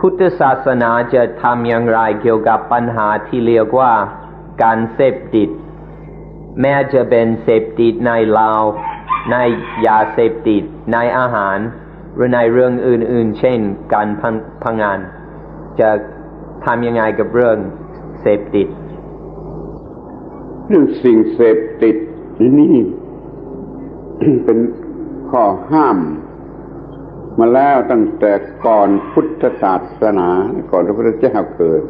พุทธศาสนาจะทำอย่างไรเกี่ยวกับปัญหาที่เรียกว่าการเสพติด แม้จะเป็นเสพติดในเหล้าในยาเสพติด ในอาหาร หรือในเรื่องอื่น ๆ เช่น การพังพงงาน จะทำยังไงกับเรื่องเสพติด เรื่องสิ่งเสพติดนี่เป็นข้อห้าม มาแล้วตั้งแต่ก่อนพุทธศาสนา ก่อนพระพุทธเจ้าเกิด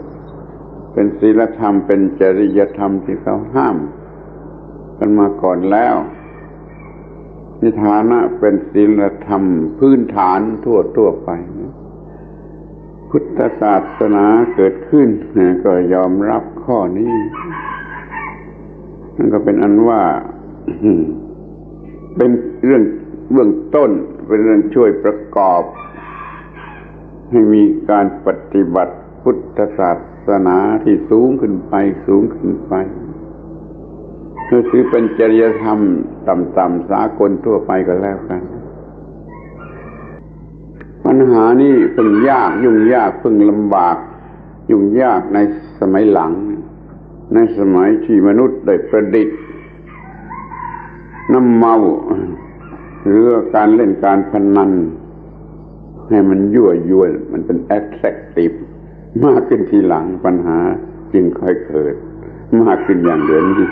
เป็นศีลธรรมเป็นจริยธรรมที่เขาห้ามกันมาก่อนแล้วในฐานะเป็นศีลธรรมพื้นฐานทั่วทั่วไปนะพุทธศาสนาเกิดขึ้นก็ยอมรับข้อนี้นั่นก็เป็นอันว่าเป็นเรื่อง เบื้องต้นเป็นเรื่องช่วยประกอบ ให้มีการปฏิบัติพุทธศาสนาที่สูงขึ้นไปสูงขึ้นไปก็ถือเป็นจริยธรรมต่ำๆสากลทั่วไปก็แล้วกัน ปัญหานี้เพิ่งยากยุ่งยากเพิ่งลำบาก ยุ่งยากในสมัยหลัง ในสมัยที่มนุษย์ได้ประดิษฐ์น้ำเมา หรือการเล่นการพนัน ให้มันยั่วยวนมันเป็นแอคเซคติฟมากขึ้นทีหลังปัญหาจึงค่อยเกิด มากขึ้นอย่างเดิมนี้